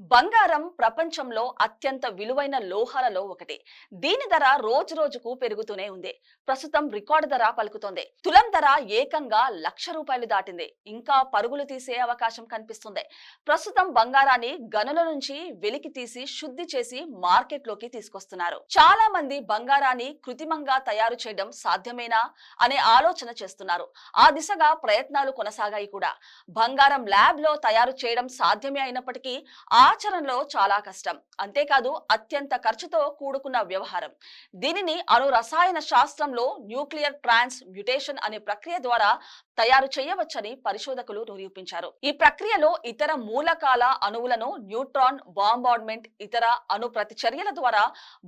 బంగారం ప్రపంచంలో అత్యంత విలువైన లోహాలలో ఒకటి. దీని ధర రోజు రోజుకు పెరుగుతూనే ఉంది. ప్రస్తుతం రికార్డు ధర పలుకుతోంది. తులం ధర ఏకంగా లక్ష రూపాయలు దాటింది. ఇంకా పరుగులు తీసే అవకాశం కనిపిస్తుంది. ప్రస్తుతం బంగారాన్ని గనుల నుంచి వెలికి తీసి శుద్ధి చేసి మార్కెట్లోకి తీసుకొస్తున్నారు. చాలా మంది బంగారాన్ని కృత్రిమంగా తయారు చేయడం సాధ్యమేనా అనే ఆలోచన చేస్తున్నారు. ఆ దిశగా ప్రయత్నాలు కొనసాగాయి కూడా. బంగారం ల్యాబ్లో తయారు చేయడం సాధ్యమే అయినప్పటికీ ఆ ఆచరణలో చాలా కష్టం. అంతేకాదు అత్యంత ఖర్చుతో కూడుకున్న వ్యవహారం. దీనిని అణు రసాయన శాస్త్రంలో న్యూక్లియర్ ట్రాన్స్ మ్యుటేషన్ అనే ప్రక్రియ ద్వారా తయారు చేయవచ్చని పరిశోధకులు నిరూపించారు. ఈ ప్రక్రియలో ఇతర మూలకాల అణువులను న్యూట్రాన్ బాంబార్డ్మెంట్ ఇతర అణు ప్రతిచర్యల ద్వారా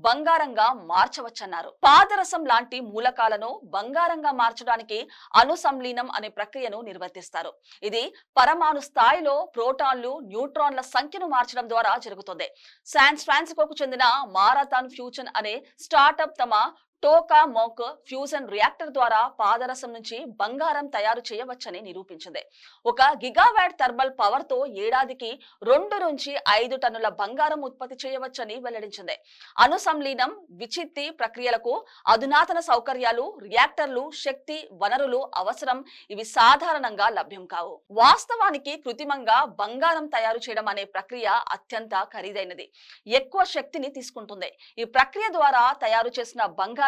బంగారంగా మార్చవచ్చన్నారు. పాదరసం లాంటి మూలకాలను బంగారంగా మార్చడానికి అణు సంలీనం అనే ప్రక్రియను నిర్వర్తిస్తారు. ఇది పరమాణు స్థాయిలో ప్రోటాన్లు న్యూట్రాన్ల సంఖ్యను మార్చడం ద్వారా జరుగుతుంది. శాన్స్ ఫ్రాన్సికోకు చెందిన మారథాన్ ఫ్యూచన్ అనే స్టార్టప్ తమ టోకా మోక్ ఫ్యూజన్ రియాక్టర్ ద్వారా పాదరసం నుంచి బంగారం తయారు చేయవచ్చని నిరూపించింది. ఒక గిగావాట్ థర్మల్ పవర్తో ఏడాదికి రెండు నుంచి ఐదు టన్నుల బంగారం ఉత్పత్తి చేయవచ్చని వెల్లడించింది. అనుసంలీనం విచిత్తి ప్రక్రియలకు అధునాతన సౌకర్యాలు రియాక్టర్లు శక్తి వనరులు అవసరం ఇవి సాధారణంగా లభ్యం కావు. వాస్తవానికి కృత్రిమంగా బంగారం తయారు చేయడం అనే ప్రక్రియ అత్యంత ఖరీదైనది. ఎక్కువ శక్తిని తీసుకుంటుంది. ఈ ప్రక్రియ ద్వారా తయారు చేసిన బంగారం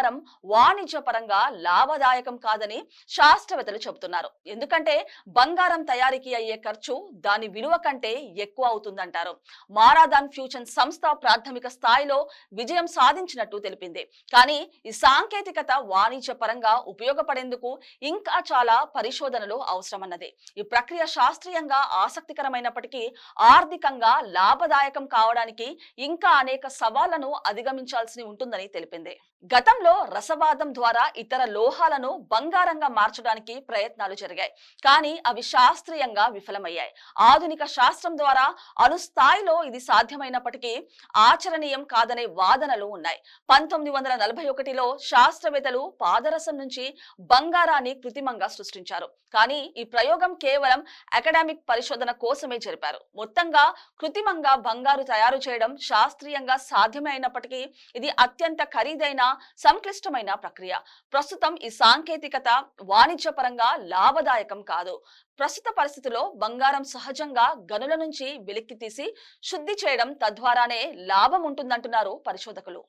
వాణిజ్యపరంగా లాభదాయకం కాదని శాస్త్రవేత్తలు చెబుతున్నారు. ఎందుకంటే బంగారం తయారీకి అయ్యే ఖర్చు దాని విలువ కంటే ఎక్కువ అవుతుందంటారు. మారాదాన్ ఫ్యూచన్ సంస్థ ప్రాథమిక స్థాయిలో విజయం సాధించినట్టు తెలిపింది. కానీ ఈ సాంకేతికత వాణిజ్యపరంగా ఉపయోగపడేందుకు ఇంకా చాలా పరిశోధనలు అవసరమన్నది. ఈ ప్రక్రియ శాస్త్రీయంగా ఆసక్తికరమైనప్పటికీ ఆర్థికంగా లాభదాయకం కావడానికి ఇంకా అనేక సవాళ్ళను అధిగమించాల్సి ఉంటుందని తెలిపింది. గతంలో రసవాదం ద్వారా ఇతర లోహాలను బంగారంగా మార్చడానికి ప్రయత్నాలు జరిగాయి. కానీ అవి శాస్త్రీయంగా విఫలమయ్యాయి. ఆధునిక శాస్త్రం ద్వారా అణుస్థాయిలో ఇది సాధ్యమైనప్పటికీ ఆచరణీయం కాదనే వాదనలు ఉన్నాయి. పంతొమ్మిది వందల నలభై ఒకటిలో శాస్త్రవేత్తలు పాదరసం నుంచి బంగారాన్ని కృత్రిమంగా సృష్టించారు. కానీ ఈ ప్రయోగం కేవలం అకాడమిక్ పరిశోధన కోసమే జరిపారు. మొత్తంగా కృత్రిమంగా బంగారు తయారు చేయడం శాస్త్రీయంగా సాధ్యమైనప్పటికీ ఇది అత్యంత ఖరీదైన సంక్లిష్టమైన ప్రక్రియ. ప్రస్తుతం ఈ సాంకేతికత వాణిజ్యపరంగా లాభదాయకం కాదు. ప్రస్తుత పరిస్థితిలో బంగారం సహజంగా గనుల నుంచి వెలికి తీసి శుద్ధి చేయడం తద్వారానే లాభం ఉంటుందంటున్నారు పరిశోధకులు.